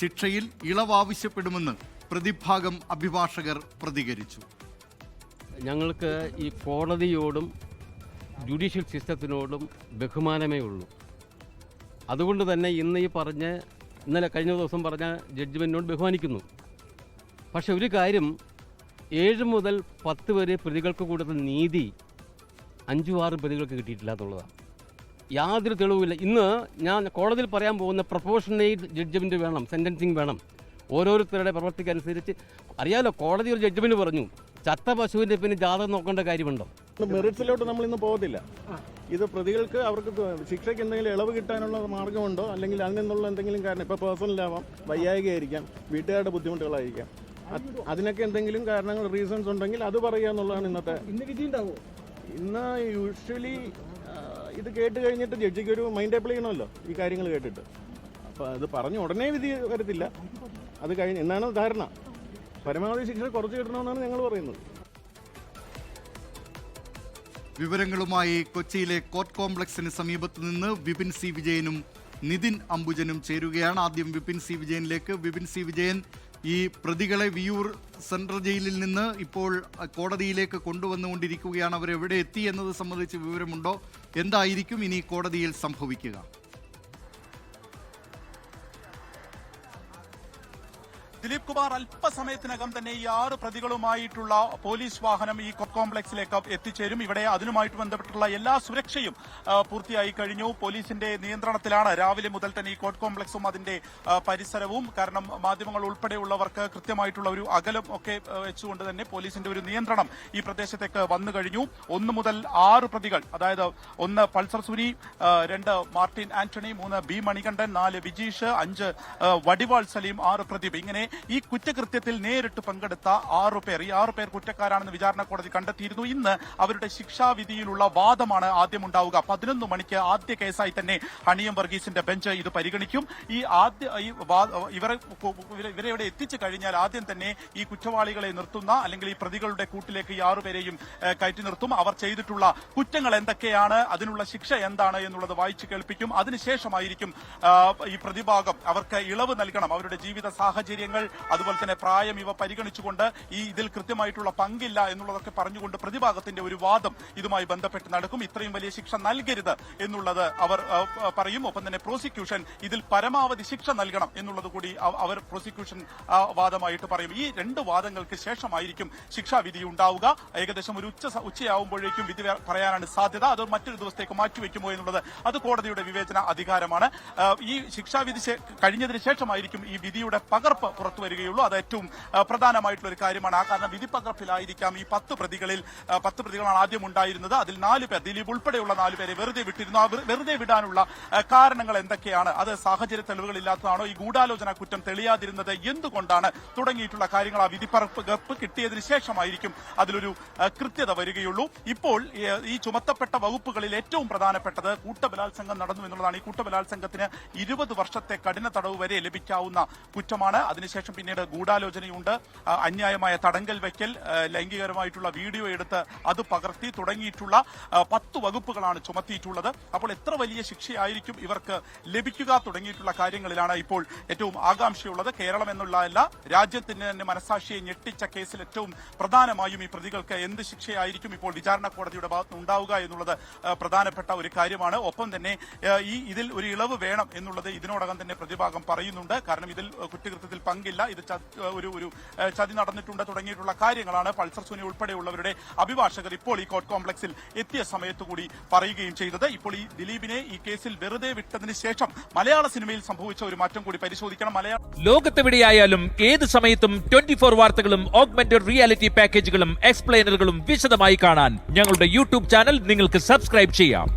ശിക്ഷയിൽ ഇളവാവശ്യപ്പെടുമെന്ന് പ്രതിഭാഗം അഭിഭാഷകർ പ്രതികരിച്ചു. ഞങ്ങൾക്ക് ഈ കോടതിയോടും ജുഡീഷ്യൽ സിസ്റ്റത്തിനോടും ബഹുമാനമേ ഉള്ളൂ. അതുകൊണ്ട് തന്നെ ഇന്ന് ഈ പറഞ്ഞ ഇന്നലെ കഴിഞ്ഞ ദിവസം പറഞ്ഞ ജഡ്ജ്മെന്റിനോട് ബഹുമാനിക്കുന്നു. പക്ഷെ ഒരു കാര്യം ഏഴ് മുതൽ പത്ത് വരെ പ്രതികൾക്ക് കൊടുത്ത നീതി അഞ്ചു ആറ് പ്രതികൾക്ക് കിട്ടിയിട്ടില്ല എന്നുള്ളതാണ്. യാതൊരു തെളിവുമില്ല. ഇന്ന് ഞാൻ കോടതിയിൽ പറയാൻ പോകുന്ന പ്രൊപ്പോഷണേറ്റ് ജഡ്ജ്മെന്റ് വേണം സെന്റൻസിങ് വേണം. ഓരോരുത്തരുടെ പ്രവർത്തിക്കനുസരിച്ച്. അറിയാലോ കോടതി ഒരു ജഡ്ജ്മെന്റ് പറഞ്ഞു. ചത്ത പശുവിന്റെ പിന്നെ ജാതകം നോക്കേണ്ട കാര്യമുണ്ടോ? മെറിറ്റ്സിലോട്ട് നമ്മൾ ഇന്ന് പോകത്തില്ല. ഇത് പ്രതികൾക്ക് അവർക്ക് ശിക്ഷയ്ക്ക് എന്തെങ്കിലും ഇളവ് കിട്ടാനുള്ള മാർഗമുണ്ടോ? അല്ലെങ്കിൽ അതിൽ നിന്നുള്ള എന്തെങ്കിലും കാരണം ഇപ്പോൾ പേഴ്സണലാവാം വയ്യായികയായിരിക്കാം വീട്ടുകാരുടെ ബുദ്ധിമുട്ടുകളായിരിക്കാം. അതിനൊക്കെ എന്തെങ്കിലും കാരണങ്ങൾ റീസൺസ് ഉണ്ടെങ്കിൽ അത് പറയുക എന്നുള്ളതാണ് ഇന്നത്തെ ഇന്ന് വിധി ഉണ്ടാവോ ഇന്ന് യൂഷ്വലി ഇത് കേട്ട് കഴിഞ്ഞിട്ട് ജഡ്ജിക്ക് ഒരു മൈൻഡ് അപ്ലൈ ചെയ്യണമല്ലോ ഈ കാര്യങ്ങൾ കേട്ടിട്ട്. അപ്പോൾ അത് പറഞ്ഞ ഉടനെ വിധി വരത്തില്ല. അത് കഴിഞ്ഞ് എന്നാണ് ധാരണ? പരമാവധി ശിക്ഷ കുറച്ച് കിട്ടണമെന്നാണ് ഞങ്ങൾ പറയുന്നത്. വിവരങ്ങളുമായി കൊച്ചിയിലെ കോർട്ട് കോംപ്ലക്സിന് സമീപത്ത് നിന്ന് വിപിൻ സി വിജയനും നിതിൻ അംബുജനും ചേരുകയാണ്. ആദ്യം വിപിൻ സി വിജയനിലേക്ക്. വിപിൻ സി വിജയൻ ഈ പ്രതികളെ വിയൂർ സെൻട്രൽ ജയിലിൽ നിന്ന് ഇപ്പോൾ കോടതിയിലേക്ക് കൊണ്ടുവന്നുകൊണ്ടിരിക്കുകയാണ്. അവർ എവിടെ എത്തി എന്നത് സംബന്ധിച്ച് വിവരമുണ്ടോ? എന്തായിരിക്കും ഇനി കോടതിയിൽ സംഭവിക്കുക? ദിലീപ് കുമാർ അല്പസമയത്തിനകം തന്നെ ഈ ആറ് പ്രതികളുമായിട്ടുള്ള പോലീസ് വാഹനം ഈ കോംപ്ലക്സിലേക്ക് എത്തിച്ചേരും. ഇവിടെ അതിനുമായിട്ട് ബന്ധപ്പെട്ടുള്ള എല്ലാ സുരക്ഷയും പൂർത്തിയായി കഴിഞ്ഞു. പോലീസിന്റെ നിയന്ത്രണത്തിലാണ് രാവിലെ മുതൽ തന്നെ ഈ കോർട്ട് കോംപ്ലക്സും അതിന്റെ പരിസരവും. കാരണം മാധ്യമങ്ങൾ ഉൾപ്പെടെയുള്ളവർക്ക് കൃത്യമായിട്ടുള്ള ഒരു അകലം ഒക്കെ വെച്ചുകൊണ്ട് തന്നെ പോലീസിന്റെ ഒരു നിയന്ത്രണം ഈ പ്രദേശത്തേക്ക് വന്നു കഴിഞ്ഞു. ഒന്ന് മുതൽ ആറ് പ്രതികൾ അതായത് ഒന്ന് പൾസർ സുനി രണ്ട് മാർട്ടിൻ ആന്റണി മൂന്ന് ബി മണികണ്ഠൻ നാല് വിജീഷ് അഞ്ച് വടിവാൾ സലീം ആറ് പ്രദീപ്. ഇങ്ങനെ ഈ കുറ്റകൃത്യത്തിൽ നേരിട്ട് പങ്കെടുത്ത ആറു പേർ ഈ ആറു പേർ കുറ്റക്കാരാണെന്ന് വിചാരണ കോടതി കണ്ടെത്തിയിരുന്നു. ഇന്ന് അവരുടെ ശിക്ഷാവിധിയിലുള്ള വാദമാണ് ആദ്യം ഉണ്ടാവുക പതിനൊന്ന് മണിക്ക് ആദ്യ കേസായി തന്നെ ഹണിയം വർഗീസിന്റെ ബെഞ്ച് ഇത് പരിഗണിക്കും. ഈ ആദ്യ ഇവരെ ഇവരെ- ഇവിടെ എത്തിച്ചു കഴിഞ്ഞാൽ ആദ്യം തന്നെ ഈ കുറ്റവാളികളെ നിർത്തുന്ന അല്ലെങ്കിൽ ഈ പ്രതികളുടെ കൂട്ടിലേക്ക് ഈ ആറുപേരെയും കയറ്റി നിർത്തും. അവർ ചെയ്തിട്ടുള്ള കുറ്റങ്ങൾ എന്തൊക്കെയാണ് അതിനുള്ള ശിക്ഷ എന്താണ് എന്നുള്ളത് വായിച്ചു കേൾപ്പിക്കും. അതിനുശേഷമായിരിക്കും ഈ പ്രതിഭാഗം അവർക്ക് ഇളവ് നൽകണം. അവരുടെ ജീവിത സാഹചര്യങ്ങൾ അതുപോലെ തന്നെ പ്രായം ഇവ പരിഗണിച്ചുകൊണ്ട് ഈ ഇതിൽ കൃത്യമായിട്ടുള്ള പങ്കില്ല എന്നുള്ളതൊക്കെ പറഞ്ഞുകൊണ്ട് പ്രതിഭാഗത്തിന്റെ ഒരു വാദം ഇതുമായി ബന്ധപ്പെട്ട് നടക്കും. ഇത്രയും വലിയ ശിക്ഷ നൽകരുത് എന്നുള്ളത് അവർ പറയും. ഒപ്പം തന്നെ പ്രോസിക്യൂഷൻ ഇതിൽ പരമാവധി ശിക്ഷ നൽകണം എന്നുള്ളത് കൂടി അവർ പ്രോസിക്യൂഷൻ വാദമായിട്ട് പറയും. ഈ രണ്ട് വാദങ്ങൾക്ക് ശേഷമായിരിക്കും ശിക്ഷാവിധി ഉണ്ടാവുക. ഏകദേശം ഒരു ഉച്ച ഉച്ചയാവുമ്പോഴേക്കും വിധി പറയാനാണ് സാധ്യത. അത് മറ്റൊരു ദിവസത്തേക്ക് മാറ്റിവെക്കുമോ എന്നുള്ളത് അത് കോടതിയുടെ വിവേചന അധികാരമാണ്. ഈ ശിക്ഷാവിധി കഴിഞ്ഞതിന് ശേഷമായിരിക്കും ഈ വിധിയുടെ പകർപ്പ് പുറത്തു വരികയുള്ളൂ. അത് ഏറ്റവും പ്രധാനമായിട്ടുള്ള ഒരു കാര്യമാണ്. ആ കാരണം വിധി പകർപ്പിലായിരിക്കാം ഈ പത്ത് പ്രതികളിൽ പത്ത് പ്രതികളാണ് ആദ്യം ഉണ്ടായിരുന്നത്. അതിൽ നാല് പേർ ദിലീപ് ഉൾപ്പെടെയുള്ള നാല് പേരെ വെറുതെ വിട്ടിരുന്നു. ആ വെറുതെ വിടാനുള്ള കാരണങ്ങൾ എന്തൊക്കെയാണ്? അത് സാഹചര്യ തെളിവുകളില്ലാത്തതാണോ? ഈ ഗൂഢാലോചന കുറ്റം തെളിയാതിരുന്നത് എന്തുകൊണ്ടാണ്? തുടങ്ങിയിട്ടുള്ള കാര്യങ്ങൾ ആ വിധി പകർപ്പ് കിട്ടിയതിനു ശേഷമായിരിക്കും അതിലൊരു കൃത്യത വരികയുള്ളൂ. ഇപ്പോൾ ഈ ചുമത്തപ്പെട്ട വകുപ്പുകളിൽ ഏറ്റവും പ്രധാനപ്പെട്ടത് കൂട്ടബലാത്സംഗം നടന്നു എന്നുള്ളതാണ്. ഈ കൂട്ടബലാത്സംഗത്തിന് ഇരുപത് വർഷത്തെ കഠിന തടവ് വരെ ലഭിക്കാവുന്ന കുറ്റമാണ്. അതിനുശേഷം പിന്നീട് ഗൂഢാലോചനയുണ്ട്. അന്യായമായ തടങ്കൽ വയ്ക്കൽ ലൈംഗികരമായിട്ടുള്ള വീഡിയോ എടുത്ത് അത് പകർത്തി തുടങ്ങിയിട്ടുള്ള പത്ത് വകുപ്പുകളാണ് ചുമത്തിയിട്ടുള്ളത്. അപ്പോൾ എത്ര വലിയ ശിക്ഷയായിരിക്കും ഇവർക്ക് ലഭിക്കുക തുടങ്ങിയിട്ടുള്ള കാര്യങ്ങളിലാണ് ഇപ്പോൾ ഏറ്റവും ആകാംക്ഷയുള്ളത്. കേരളം എന്നുള്ളതല്ല രാജ്യത്തിന് തന്നെ മനസാക്ഷിയെ ഞെട്ടിച്ച കേസിൽ ഏറ്റവും പ്രധാനമായും ഈ പ്രതികൾക്ക് എന്ത് ശിക്ഷയായിരിക്കും ഇപ്പോൾ വിചാരണ കോടതിയുടെ ഭാഗത്ത് ഉണ്ടാവുക എന്നുള്ളത് പ്രധാനപ്പെട്ട ഒരു കാര്യമാണ്. ഒപ്പം തന്നെ ഈ ഇതിൽ ഒരു ഇളവ് വേണം എന്നുള്ളത് ഇതിനോടകം തന്നെ പ്രതിഭാഗം പറയുന്നുണ്ട്. കാരണം ഇതിൽ കുറ്റകൃത്യത്തിൽ കുറ്റകൃത്യത്തിൽ പങ്കില്ല. ഇത് ഒരു ഒരു ചതി നടന്നിട്ടുണ്ട് തുടങ്ങിയിട്ടുള്ള കാര്യങ്ങളാണ് പൾസർ സുനി ഉൾപ്പെടെയുള്ളവരുടെ അഭിഭാഷകർ ഇപ്പോൾ ഈ കോർട്ട് കോംപ്ലക്സിൽ എത്തിയ സമയത്ത് കൂടി പറയുകയും ചെയ്തത്. ഇപ്പോൾ ഈ ദിലീപിനെ ഈ കേസിൽ വെറുതെ വിട്ടതിന് ശേഷം മലയാള സിനിമയിൽ സംഭവിച്ച ഒരു മാറ്റം കൂടി പരിശോധിക്കണം. മലയാള ലോകത്തെവിടെയായാലും ഏത് സമയത്തും ട്വന്റി ഫോർ വാർത്തകളും ഓഗ്മെന്റഡ് റിയാലിറ്റി പാക്കേജുകളും എക്സ്പ്ലെയിനറുകളും വിശദമായി കാണാൻ ഞങ്ങളുടെ യൂട്യൂബ് ചാനൽ നിങ്ങൾക്ക് സബ്സ്ക്രൈബ് ചെയ്യാം.